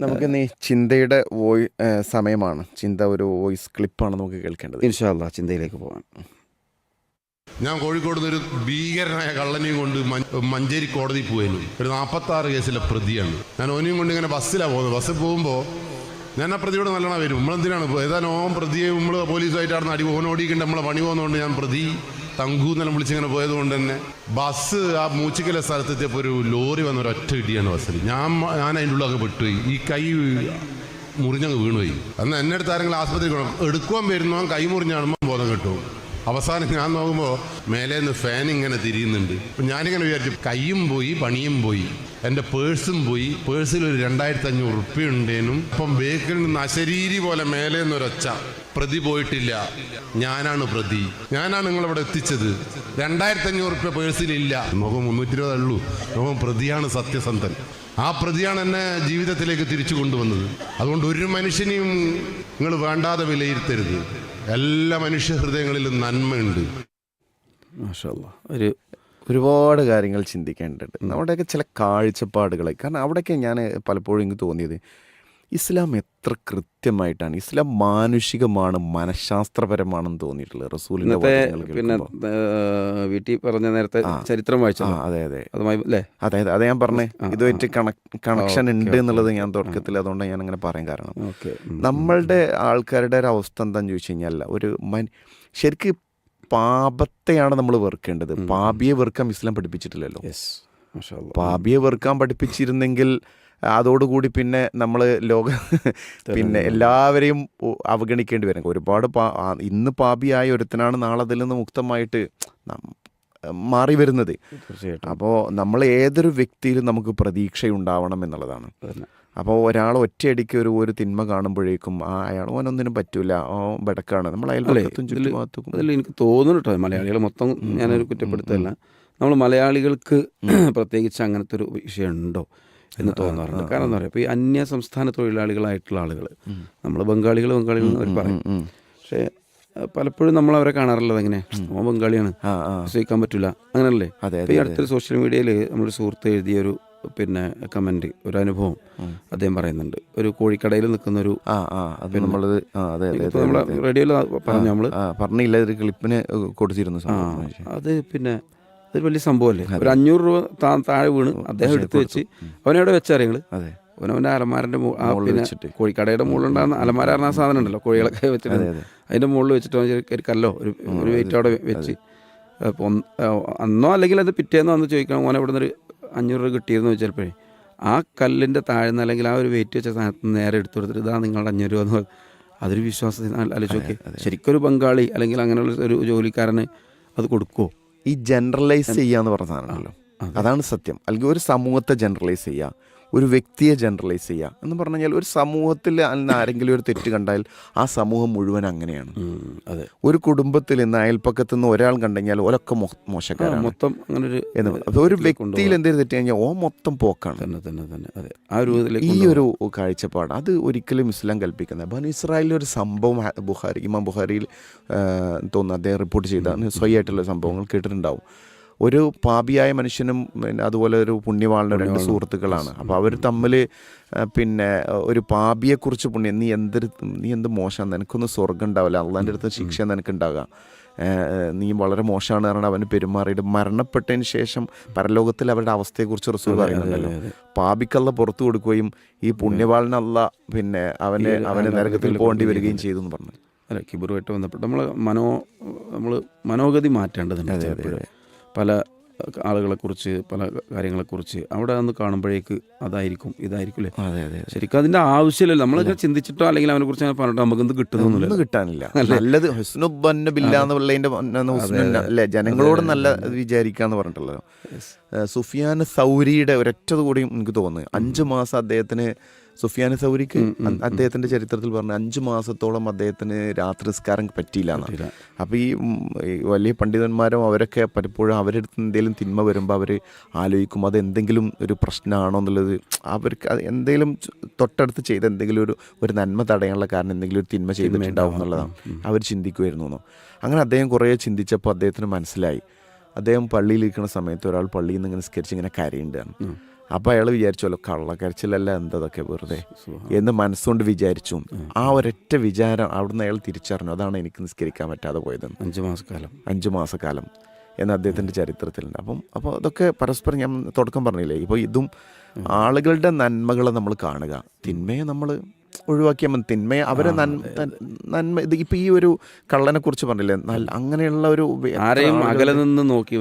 നമുക്ക് ഇന്ന് ഈ ചിന്തയുടെ വോയി സമയമാണ്. ചിന്ത ഒരു വോയിസ് ക്ലിപ്പാണ് നമുക്ക് കേൾക്കേണ്ടത്. ഇൻഷാല്ല ചിന്തയിലേക്ക് പോകാൻ ഞാൻ കോഴിക്കോട് നിന്ന് ഒരു ഭീകരനായ കള്ളനെയും കൊണ്ട് മഞ്ചേരി കോടതി പോയിരുന്നു. ഒരു നാൽപ്പത്തി ആറ് കേസിലെ പ്രതിയാണ്. ഞാൻ ഓനെയും കൊണ്ട് ഇങ്ങനെ ബസ്സിലാണ് പോകുന്നത്. ബസ്സിൽ പോകുമ്പോൾ ഞാൻ ആ പ്രതിയോട് നല്ലോണം വരും നമ്മളെന്തിനാണ്? ഏതാനും ഓം പ്രതിയെ നമ്മൾ പോലീസുമായിട്ടാണ് അടി ഓൻ ഓടിക്കണ്ട നമ്മളെ പണി പോകുന്നതുകൊണ്ട് ഞാൻ പ്രതി. തങ്കു എന്നെല്ലാം വിളിച്ചിങ്ങനെ പോയത് കൊണ്ട് തന്നെ ബസ് ആ മൂച്ചിക്കല സ്ഥലത്തെത്തിയപ്പോൾ ഒരു ലോറി വന്ന ഒരു ഒറ്റ ഇടിയാണ് ബസ്സിൽ ഞാൻ ഞാൻ അതിന്റെ ഉള്ളിൽ അങ്ങ് പെട്ടുപോയി. ഈ കൈ മുറിഞ്ഞങ്ങ് വീണുപോയി. അന്ന് എന്നെ അടുത്ത് ആരെങ്കിലും ആസ്പത്രി എടുക്കുവാൻ വരുന്നോ കൈ മുറിഞ്ഞാണുമ്പോൾ ബോധം കിട്ടും അവസാനം ഞാൻ നോക്കുമ്പോൾ മേലെ നിന്ന് ഫാൻ ഇങ്ങനെ തിരിയുന്നുണ്ട്. ഞാനിങ്ങനെ വിചാരിച്ചു കൈയും പോയി പണിയും പോയി. എന്റെ പേഴ്സും പോയി. പേഴ്സിൽ ഒരു രണ്ടായിരത്തി അഞ്ഞൂറ് റുപ്യ ഉണ്ടേനും. അപ്പം ബേക്കിൽ നിന്ന് അശരീരി പോലെ മേലെ നിന്നൊരൊച്ച പ്രതി പോയിട്ടില്ല. ഞാനാണ് പ്രതി. ഞാനാണ് നിങ്ങളിവിടെ എത്തിച്ചത്. രണ്ടായിരത്തി അഞ്ഞൂറ് റുപ്യ പേഴ്സിലില്ല നോക്കും മുന്നൂറ്റി ഇരുപതേ ഉള്ളൂ. നോക്കും പ്രതിയാണ് സത്യസന്ധൻ. ആ പ്രതിയാണ് എന്നെ ജീവിതത്തിലേക്ക് തിരിച്ചു കൊണ്ടുവന്നത്. അതുകൊണ്ട് ഒരു മനുഷ്യനെയും നിങ്ങൾ വേണ്ടാതെ വിലയിരുത്തരുത്. എല്ലാ മനുഷ്യ ഹൃദയങ്ങളിലും നന്മയുണ്ട്. ഒരു ഒരുപാട് കാര്യങ്ങൾ ചിന്തിക്കേണ്ടത് നമ്മുടെയൊക്കെ ചില കാഴ്ചപ്പാടുകൾ കാരണം അവിടെയൊക്കെ ഞാൻ പലപ്പോഴും എനിക്ക് തോന്നിയത് ഇസ്ലാം എത്ര കൃത്യമായിട്ടാണ് ഇസ്ലാം മാനുഷികമാണ് മനഃശാസ്ത്രപരമാണെന്ന് തോന്നിയിട്ടുള്ളത്? റസൂലിന്റെ പിന്നെ വീട്ടിൽ പറഞ്ഞ നേരത്തെ ചരിത്രം വായിച്ചു അതെ അതെ അതെ. അതുമായി അതെ അതെ അത് ഞാൻ പറഞ്ഞേ. ഇതുമായിട്ട് കണക്ഷൻ ഉണ്ട് എന്നുള്ളത്. ഞാൻ തുടക്കത്തിൽ അതുകൊണ്ട് ഞാൻ അങ്ങനെ പറയാൻ കാരണം. നമ്മളുടെ ആൾക്കാരുടെ ഒരു അവസ്ഥ എന്താന്ന് ചോദിച്ചു കഴിഞ്ഞാൽ ഒരു മൻ ശരിക്ക് പാപത്തെയാണ് നമ്മൾ വെറുക്കേണ്ടത്. പാപിയെ വെറുക്കാൻ ഇസ്ലാം പഠിപ്പിച്ചിട്ടില്ലല്ലോ. പാപിയെ വെറുക്കാൻ പഠിപ്പിച്ചിരുന്നെങ്കിൽ അതോടുകൂടി പിന്നെ നമ്മൾ ലോക പിന്നെ എല്ലാവരെയും അവഗണിക്കേണ്ടി വരും. ഒരുപാട് പാ ഇന്ന് പാപിയായ ഒരുത്തനാണ് നാളെ അതിൽ നിന്ന് മുക്തമായിട്ട് മാറി വരുന്നത്. തീർച്ചയായിട്ടും. അപ്പോൾ നമ്മൾ ഏതൊരു വ്യക്തിയിലും നമുക്ക് പ്രതീക്ഷയുണ്ടാവണം എന്നുള്ളതാണ്. അപ്പോൾ ഒരാൾ ഒറ്റയടിക്ക് ഒരു ഒരു തിന്മ കാണുമ്പോഴേക്കും ആ അയാൾ ഓനൊന്നിനും പറ്റൂല. ഓ ബടക്കാണ്. നമ്മൾ അതിൽ എനിക്ക് തോന്നുന്നു കേട്ടോ മലയാളികൾ മൊത്തം ഞാനൊരു കുറ്റപ്പെടുത്തല്ല നമ്മൾ മലയാളികൾക്ക് പ്രത്യേകിച്ച് അങ്ങനത്തെ ഒരു വിഷയം ഉണ്ടോ എന്ന് തോന്നാറുണ്ട്. കാരണം എന്താ പറയുക ഇപ്പോൾ ഈ അന്യ സംസ്ഥാന തൊഴിലാളികളായിട്ടുള്ള ആളുകൾ നമ്മൾ ബംഗാളികൾ ബംഗാളികൾ എന്ന് അവർ പറയും. പക്ഷേ പലപ്പോഴും നമ്മൾ അവരെ കാണാറുള്ളത് എങ്ങനെ? ഓ ബംഗാളിയാണ്. വിശ്വസിക്കാൻ പറ്റില്ല അങ്ങനല്ലേ? ഈ അടുത്തൊരു സോഷ്യൽ മീഡിയയിൽ നമ്മളൊരു സുഹൃത്ത് എഴുതിയ ഒരു പിന്നെ കമന്റ് ഒരു അനുഭവം അദ്ദേഹം പറയുന്നുണ്ട്. ഒരു കോഴിക്കടയിൽ നിൽക്കുന്ന ഒരു നമ്മളത് നമ്മളെ റേഡിയോയിൽ പറഞ്ഞു നമ്മൾ പറഞ്ഞില്ല ഒരു ക്ലിപ്പിന് കൊടുത്തിരുന്നു അത് പിന്നെ അതൊരു വലിയ സംഭവമല്ലേ? ഒരു അഞ്ഞൂറ് രൂപ താ- താഴെ വീണ് അദ്ദേഹം എടുത്തു വെച്ച്. അവനെവിടെ വെച്ചറിയങ്ങൾ അതെ. അവനവന്റെ അലമാരന്റെ പിന്നെ. കോഴിക്കടയുടെ മുകളിലുണ്ടാകുന്ന അലമാര പറഞ്ഞ സാധനം ഉണ്ടല്ലോ കോഴികളൊക്കെ വെച്ചിട്ട്. അതിന്റെ മുകളിൽ വെച്ചിട്ട് ഒരു കല്ലോ ഒരു ഒരു വെയിറ്റ് അവിടെ വെച്ച്. അന്നോ അല്ലെങ്കിൽ അത് പിറ്റേന്നോ വന്ന് ചോദിക്കണം ഓനെ ഇവിടെ നിന്നൊരു അഞ്ഞൂറ് രൂപ കിട്ടിയിരുന്നു വെച്ചപ്പോഴേ ആ കല്ലിന്റെ താഴ്ന്ന അല്ലെങ്കിൽ ആ ഒരു വെയിറ്റ് വെച്ച സ്ഥാനത്ത് നേരെ എടുത്തു കൊടുത്തിട്ട് ഇതാ നിങ്ങളുടെ അഞ്ഞൂറ് രൂപ എന്ന് പറഞ്ഞ്. അതൊരു വിശ്വാസത്തിൽ ആലോചിച്ച് നോക്കി ശരിക്കൊരു ഒരു ബംഗാളി അല്ലെങ്കിൽ അങ്ങനെയുള്ള ഒരു ജോലിക്കാരന് അത് കൊടുക്കുമോ ഈ ജനറലൈസ് ചെയ്യാന്ന് പറഞ്ഞ സാധനമല്ലോ അതാണ് സത്യം. അല്ലെങ്കിൽ ഒരു സമൂഹത്തെ ജനറലൈസ് ചെയ്യുക ഒരു വ്യക്തിയെ ജനറലൈസ് ചെയ്യുക എന്ന് പറഞ്ഞു കഴിഞ്ഞാൽ ഒരു സമൂഹത്തിൽ അന്ന് ആരെങ്കിലും ഒരു തെറ്റ് കണ്ടാൽ ആ സമൂഹം മുഴുവൻ അങ്ങനെയാണ്. അതെ. ഒരു കുടുംബത്തിൽ നിന്ന് അയൽപ്പക്കത്ത് നിന്ന് ഒരാൾ കണ്ടെങ്കിൽ ഒരൊക്കെ മോശക്കാരാണ്. മൊത്തം അങ്ങനെ ഒരു എന്ന് ഒരു വ്യക്തിയിൽ എന്തെങ്കിലും തെറ്റ് കഴിഞ്ഞാൽ ഓ മൊത്തം പോക്കാണ്. തന്നെ തന്നെ തന്നെ. അതെ. ആ ഒരു ഈ ഒരു കാഴ്ചപ്പാട് അത് ഒരിക്കലും ഇസ്ലാം കൽപ്പിക്കുന്നത്. ബനു ഇസ്രായേലിൽ ഒരു സംഭവം ബുഹാരി ഇമാം ബുഹാരിയിൽ തോന്നുന്നു അദ്ദേഹം റിപ്പോർട്ട് ചെയ്ത സ്വയമായിട്ടുള്ള സംഭവങ്ങൾ കേട്ടിട്ടുണ്ടാവും. ഒരു പാപിയായ മനുഷ്യനും പിന്നെ അതുപോലെ ഒരു പുണ്യവാളിനും രണ്ട് സുഹൃത്തുക്കളാണ്. അപ്പോൾ അവർ തമ്മിൽ പിന്നെ ഒരു പാപിയെക്കുറിച്ച് പുണ്യം നീ എന്തൊരു നീ എന്ത് മോശമാണ് നിനക്കൊന്നും സ്വർഗം ഉണ്ടാവില്ല അള്ളാന്റെ അടുത്ത് ശിക്ഷ നിനക്കുണ്ടാകുക നീ വളരെ മോശമാണ് കാരണം അവന് പെരുമാറിയിട്ട് മരണപ്പെട്ടതിന് ശേഷം പരലോകത്തിൽ അവരുടെ അവസ്ഥയെക്കുറിച്ച് റസൂൽ പറയുന്നുണ്ടല്ലോ. പാപിക്കല്ല പുറത്തു കൊടുക്കുകയും ഈ പുണ്യവാളിനല്ല പിന്നെ അവനെ അവനെ നരകത്തിൽ പോകേണ്ടി വരികയും ചെയ്തു. എന്ന് പറഞ്ഞു. അല്ല കിബറുമായിട്ട് ബന്ധപ്പെട്ട് നമ്മൾ മനോ നമ്മൾ മനോഗതി മാറ്റേണ്ടതുണ്ട്. പല ആളുകളെക്കുറിച്ച് പല കാര്യങ്ങളെക്കുറിച്ച് അവിടെ ഒന്ന് കാണുമ്പോഴേക്ക് അതായിരിക്കും ഇതായിരിക്കും അല്ലേ അതെ അതെ. ശരിക്കും അതിന്റെ ആവശ്യമില്ല നമ്മളൊക്കെ ചിന്തിച്ചിട്ടോ അല്ലെങ്കിൽ അവനെ കുറിച്ച് അങ്ങനെ പറഞ്ഞിട്ടോ നമുക്ക് എന്ത് കിട്ടുന്നൊന്നുമില്ല കിട്ടാനില്ല. നല്ലത് ഹുസ്നുബന്ന ബില്ല എന്നുള്ളതിന്റെ അല്ലേ? ജനങ്ങളോട് നല്ല വിചാരിക്കാന്ന് പറഞ്ഞിട്ടുള്ളത്. സുഫിയാൻ സൗരിയുടെ ഒരൊറ്റത് കൂടിയും എനിക്ക് തോന്നുന്നു. അഞ്ച് മാസം അദ്ദേഹത്തിന് സുഫിയാൻ സൗരിക്ക് അദ്ദേഹത്തിന്റെ ചരിത്രത്തിൽ പറഞ്ഞ അഞ്ച് മാസത്തോളം അദ്ദേഹത്തിന് രാത്രി നിസ്കാരം പറ്റിയില്ല എന്നാണ്. അപ്പോൾ ഈ വലിയ പണ്ഡിതന്മാരും അവരൊക്കെ പലപ്പോഴും അവരെടുത്ത് എന്തെങ്കിലും തിന്മ വരുമ്പോൾ അവർ ആലോചിക്കും അത് എന്തെങ്കിലും ഒരു പ്രശ്നമാണോ എന്നുള്ളത്. അവർക്ക് എന്തെങ്കിലും തൊട്ടടുത്ത് ചെയ്ത എന്തെങ്കിലും ഒരു ഒരു നന്മ തടയാനുള്ള കാരണം എന്തെങ്കിലും ഒരു തിന്മ ചെയ്തിട്ടുണ്ടാവും എന്നുള്ളതാണ്. അവർ ചിന്തിക്കുമായിരുന്നു. അങ്ങനെ അദ്ദേഹം കുറേ ചിന്തിച്ചപ്പോൾ അദ്ദേഹത്തിന് മനസ്സിലായി. അദ്ദേഹം പള്ളിയിലിരിക്കുന്ന സമയത്ത് ഒരാൾ പള്ളിയിൽ നിന്ന് ഇങ്ങനെ സ്കെച്ച് ഇങ്ങനെ കരയുണ്ടാണ് അപ്പോൾ അയാൾ വിചാരിച്ചല്ലോ കള്ളക്കരച്ചിലല്ല എന്തതൊക്കെ വെറുതെ. എന്ന് മനസ്സുകൊണ്ട് വിചാരിച്ചു. ആ ഒരൊറ്റ വിചാരം അവിടുന്ന് അയാൾ തിരിച്ചറിഞ്ഞു. അതാണ് എനിക്ക് നിസ്കരിക്കാൻ പറ്റാതെ പോയതെന്ന് അഞ്ച് മാസക്കാലം. അഞ്ച് മാസക്കാലം എന്ന് അദ്ദേഹത്തിന്റെ ചരിത്രത്തിലുണ്ട്. അപ്പം അപ്പോൾ അതൊക്കെ പരസ്പരം ഞാൻ തുടക്കം പറഞ്ഞില്ലേ? ഇപ്പോൾ ഇതും ആളുകളുടെ നന്മകളെ നമ്മൾ കാണുക. തിന്മയെ നമ്മൾ ഒഴിവാക്കിയാൽ മതി. തിന്മയെ അവരെ നന്മ ഇത് ഇപ്പം ഈ ഒരു കള്ളനെ കുറിച്ച് പറഞ്ഞില്ലേ? അങ്ങനെയുള്ള ഒരു ആരെയും അകലെ നിന്ന് നോക്കി